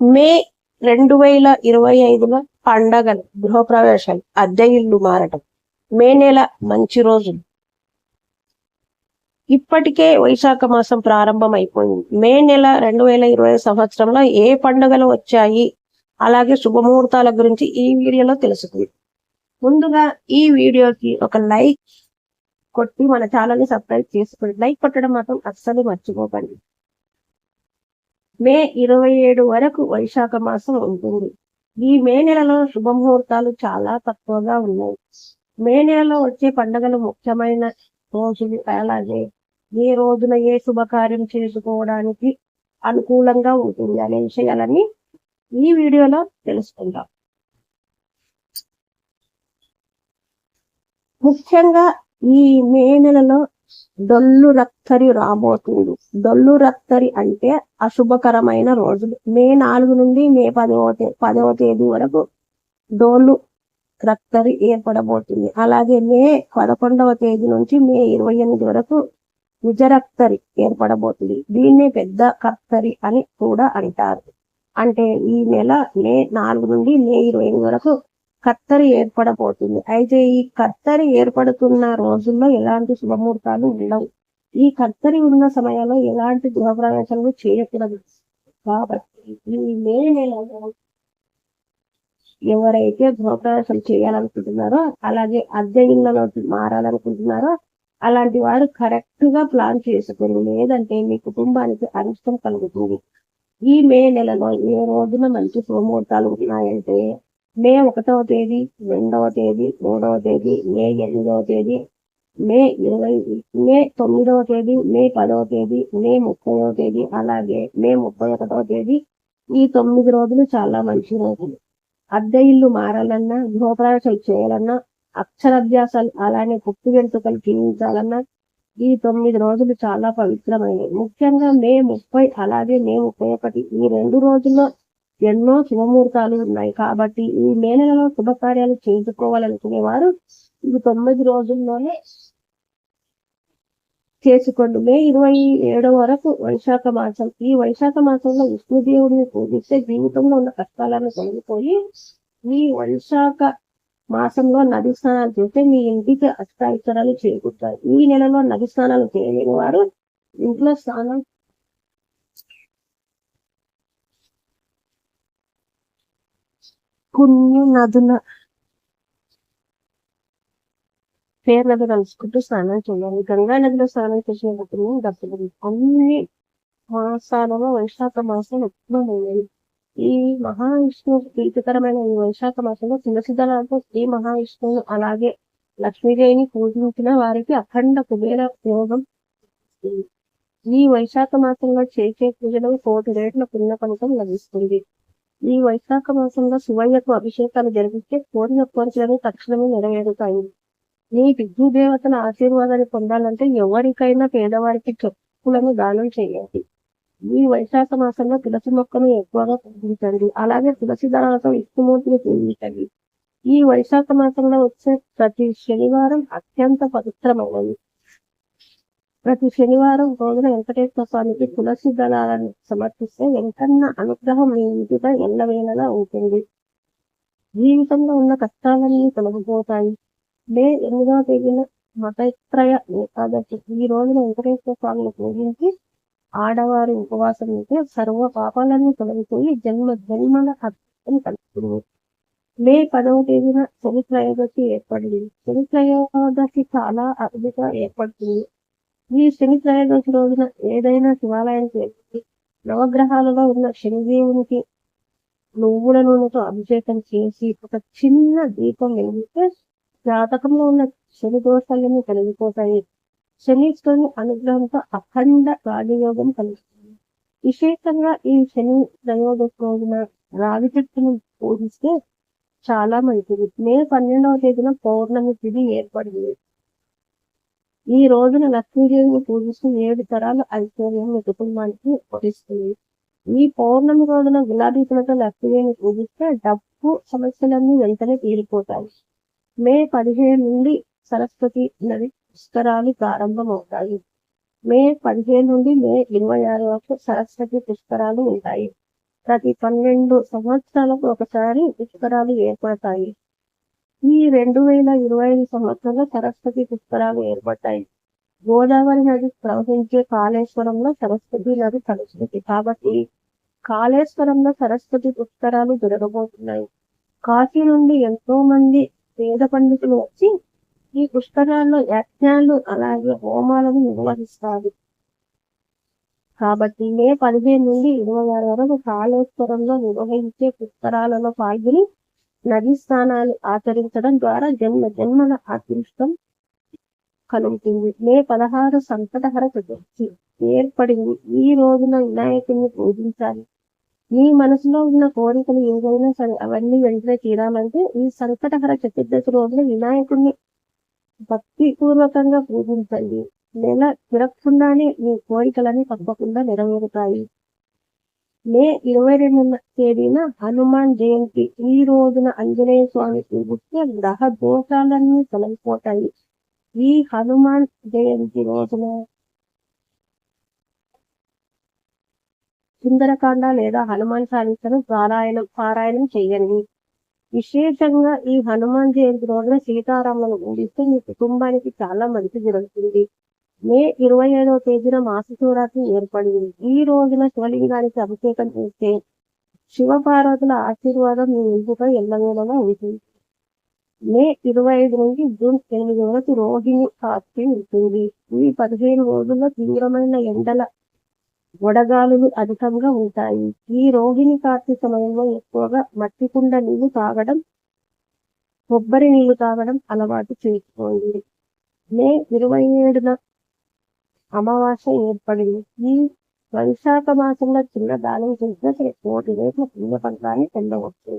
మే రెండు వేల ఇరవై ఐదులో పండగలు గృహప్రవేశాలు అద్దె ఇల్లు మారటం. మే నెల మంచి రోజులు. ఇప్పటికే వైశాఖ మాసం ప్రారంభం అయిపోయింది మే నెల రెండు వేల ఇరవై సంవత్సరంలో ఏ పండుగలు వచ్చాయి? అలాగే శుభముహూర్తాల గురించి ఈ వీడియోలో తెలుసుకుంది. ముందుగా ఈ వీడియోకి ఒక లైక్ కొట్టి మన ఛానల్ని సబ్స్క్రైబ్ చేసుకోండి లైక్ కొట్టడం మాత్రం అస్సలు మర్చిపోకండి. మే ఇరవై ఏడు వరకు వైశాఖ మాసం ఉంటుంది. ఈ మే నెలలో శుభముహూర్తాలు చాలా తక్కువగా ఉన్నాయి. మే నెలలో వచ్చే పండుగలు ముఖ్యమైన రోజులు. అలాగే ఏ రోజున ఏ శుభకార్యం చేసుకోవడానికి అనుకూలంగా ఉంటుంది అనే విషయాలని ఈ వీడియోలో తెలుసుకుందాం. ముఖ్యంగా ఈ మే నెలలో డొల్లు రక్తరి రాబోతుంది. డొల్లు రక్తరి అంటే అశుభకరమైన రోజులు. మే నాలుగు నుండి మే పదవ పదవ తేదీ వరకు డోలు రక్తరి ఏర్పడబోతుంది. అలాగే మే పదకొండవ తేదీ నుంచి మే ఇరవై ఎనిమిది వరకు విజరక్తరి ఏర్పడబోతుంది. దీన్నే పెద్ద కర్తరి అని కూడా అంటారు. అంటే ఈ నెల మే నాలుగు నుండి మే ఇరవై ఎనిమిది వరకు కత్తరి ఏర్పడబోతుంది. అయితే ఈ కత్తరి ఏర్పడుతున్న రోజుల్లో ఎలాంటి శుభముహూర్తాలు ఉండవు. ఈ కత్తరి ఉన్న సమయంలో ఎలాంటి గృహప్రవేశాలు చేయకూడదు. కాబట్టి ఈ మే నెలలో ఎవరైతే గృహప్రవేశం చేయాలనుకుంటున్నారో అలాగే అద్దె ఇళ్ళలో మారాలనుకుంటున్నారో అలాంటి వారు కరెక్ట్గా ప్లాన్ చేసుకోండి లేదంటే మీ కుటుంబానికి అనిష్టం కలుగుతుంది. ఈ మే నెలలో ఏ రోజున మంచి శుభముహూర్తాలు ఉన్నాయంటే మే ఒకటవ తేదీ రెండవ తేదీ మూడవ తేదీ మే ఎనిమిదవ తేదీ మే ఇరవై మే తొమ్మిదవ తేదీ మే పదవ తేదీ మే ముప్పైవ తేదీ అలాగే మే ముప్పై ఒకటవ తేదీ. ఈ తొమ్మిది రోజులు చాలా మంచి రోజులు. అద్దె ఇల్లు మారాలన్నా గృహప్రవేశం చేయాలన్నా అక్షరాభ్యాసాలు అలానే పుట్టు వెంట్రుకలు జీవించాలన్నా ఈ తొమ్మిది రోజులు చాలా పవిత్రమైనవి. ముఖ్యంగా మే ముప్పై అలాగే మే ముప్పై ఒకటి ఈ రెండు రోజుల్లో ఎన్నో శుభముహూర్తాలు ఉన్నాయి కాబట్టి ఈ మే నెలలో శుభకార్యాలు చేసుకోవాలనుకునేవారు ఈ తొమ్మిది రోజుల్లోనే చేసుకోండి. మే ఇరవై ఏడవ వరకు వైశాఖ మాసం. ఈ వైశాఖ మాసంలో విష్ణుదేవుడిని పూజిస్తే జీవితంలో ఉన్న కష్టాలను తొలగిపోయి మీ వైశాఖ మాసంలో నది స్నానాలు చేస్తే మీ ఇంటికి అష్టాయితరాలు చేకూరుతాయి. ఈ నెలలో నది స్నానాలు చేయలేని వారు ఇంట్లో స్నానం పుణ్య నదుల పేరు కలుసుకుంటూ స్నానం చేయాలి. గంగా నదిలో స్నానం చేసినప్పుడు డబ్బులు అన్ని మాసాలలో వైశాఖ మాసం ఎక్కువ ఈ మహావిష్ణువు ప్రీతికరమైన ఈ వైశాఖ మాసంలో తులసిదళాలతో శ్రీ మహావిష్ణువు అలాగే లక్ష్మీదేవిని పూజించిన వారికి అఖండ కుబేర యోగం. ఈ వైశాఖ మాసంలో చేసే పూజలో కోటి రేట్ల పుణ్య ఫలితం లభిస్తుంది. ఈ వైశాఖ మాసంలో శివయ్యకు అభిషేకాలు జరిగితే కోరిన కోరికలను తక్షణమే నెరవేరుతాయి నీ పితృదేవతల ఆశీర్వాదాన్ని పొందాలంటే ఎవరికైనా పేదవారికి చెప్పులను దానం చేయండి ఈ వైశాఖ మాసంలో తులసి మొక్కను ఎక్కువగా పూజించండి అలాగే తులసి దళాలతో విష్ణుమూర్తిని పూజించండి ఈ వైశాఖ మాసంలో వచ్చే ప్రతి శనివారం అత్యంత పవిత్రమైనది ప్రతి శనివారం రోజున వెంకటేశ్వర స్వామికి తులసి దళాలను సమర్పిస్తే వెంకన్న అనుగ్రహం మీ ఇంటిపై ఎల్లవేళలా ఉంటుంది. జీవితంలో ఉన్న కష్టాలన్నీ తొలగిపోతాయి. మే ఎనిమిదవ తేదీన మతైత్రయ ఏకాదశి ఈ రోజున వెంకటేశ్వర స్వామిని పూజించి ఆడవారి ఉపవాసం ఉంటే సర్వ పాపాలన్నీ తొలగిపోయి జన్మ జన్మల అర్థం కలుగుతుంది. మే పదవ తేదీన శని త్రయోదశి ఏర్పడింది. శని త్రయోదశి చాలా అరుదుగా ఏర్పడుతుంది. ఈ శని త్రయోదశి రోజున ఏదైనా శివాలయానికి వెళ్ళి నవగ్రహాలలో ఉన్న శనిదేవునికి నువ్వుల నూనెతో అభిషేకం చేసి ఒక చిన్న దీపం వెలిగిస్తే జాతకంలో ఉన్న శని దోషాలన్నీ కలిగిపోతాయి శనిశ్వరుని అనుగ్రహంతో అఖండ రాజయోగం కలుగుతుంది. విశేషంగా ఈ శని త్రయోదశి రోజున రావి చెట్టును పూజిస్తే చాలా మంచిది. మే పన్నెండవ తేదీన పౌర్ణమి తిథి ఏర్పడింది. ఈ రోజున లక్ష్మీదేవిని పూజిస్తూ ఏడు తరాల ఐశ్వర్యం మీ కుటుంబానికి వరిస్తుంది. ఈ పౌర్ణమి రోజున గులాబీ పూలతో లక్ష్మీదేవిని పూజిస్తే డబ్బు సమస్యలన్నీ వెంటనే తీరిపోతాయి. మే పదిహేను నుండి సరస్వతి నది పుష్కరాలు ప్రారంభమవుతాయి. మే పదిహేను నుండి మే ఇరవై ఆరు వరకు సరస్వతి పుష్కరాలు ఉంటాయి. ప్రతి పన్నెండు సంవత్సరాలకు ఒకసారి పుష్కరాలు ఏర్పడతాయి. ఈ రెండు వేల ఇరవై ఐదు సంవత్సరంలో సరస్వతి పుష్కరాలు ఏర్పడ్డాయి. గోదావరి నది ప్రవహించే కాళేశ్వరంలో సరస్వతి నది కలుస్తుంది కాబట్టి కాళేశ్వరంలో సరస్వతి పుష్కరాలు జరగబోతున్నాయి. కాశీ నుండి ఎంతో మంది పేద పండితులు వచ్చి ఈ పుష్కరాల్లో యజ్ఞాలు అలాగే హోమాలను నిర్వహిస్తారు. కాబట్టి మే పదిహేను నుండి ఇరవై ఆరు వరకు కాళేశ్వరంలో నిర్వహించే పుష్కరాలలో పాల్గొని నదీ స్నానాలు ఆచరించడం ద్వారా జన్మ జన్మల అదృష్టం కలుగుతుంది. మే పదహారు సంకటహర చతుర్థి ఏర్పడింది. ఈ రోజున వినాయకుడిని పూజించాలి. మీ మనసులో ఉన్న కోరికలు ఏదైనా సరే అవన్నీ వెంటనే తీరాలంటే ఈ సంకటహర చతుర్దశి రోజున వినాయకుడిని భక్తి పూర్వకంగా పూజించండి. నెల తిరగకుండానే మీ కోరికలన్నీ తప్పకుండా నెరవేరుతాయి. మే ఇరవై రెండున తేదీన హనుమాన్ జయంతి. ఈ రోజున ఆంజనేయ స్వామి పూజిస్తే గ్రహ దోషాలన్నీ తొలగిపోతాయి. ఈ హనుమాన్ జయంతి రోజున సుందరకాండ లేదా హనుమాన్ చాలీసను పారాయణం పారాయణం చేయండి. విశేషంగా ఈ హనుమాన్ జయంతి రోజున సీతారాములను పూజిస్తే మీ కుటుంబానికి చాలా మంచి జరుగుతుంది. మే ఇరవై ఏడవ తేదీన మాస శివరాత్రి ఏర్పడింది. ఈ రోజున శివలింగానికి అభిషేకం చేస్తే శివపార్వతుల ఆశీర్వాదం మీ ఇంటిపై ఎల్లవేళలా ఉంటుంది. మే ఇరవై ఐదు నుంచి జూన్ ఎనిమిది వరకు రోహిణి కార్తీ ఉంటుంది. ఈ పదిహేను రోజుల్లో తీవ్రమైన ఎండల వడగాలులు అధికంగా ఉంటాయి. ఈ రోహిణి కార్తీ సమయంలో ఎక్కువగా మట్టి కుండ నీళ్ళు తాగడం కొబ్బరి నీళ్ళు తాగడం అలవాటు చేసుకోండి. మే ఇరవై ఏడున అమావాస్య ఏర్పడింది. ఈ వైశాఖ మాసంలో చిన్న దానం చేసిన కోటి రేట్ల పుణ్య ఫలితాన్ని పొందవచ్చు.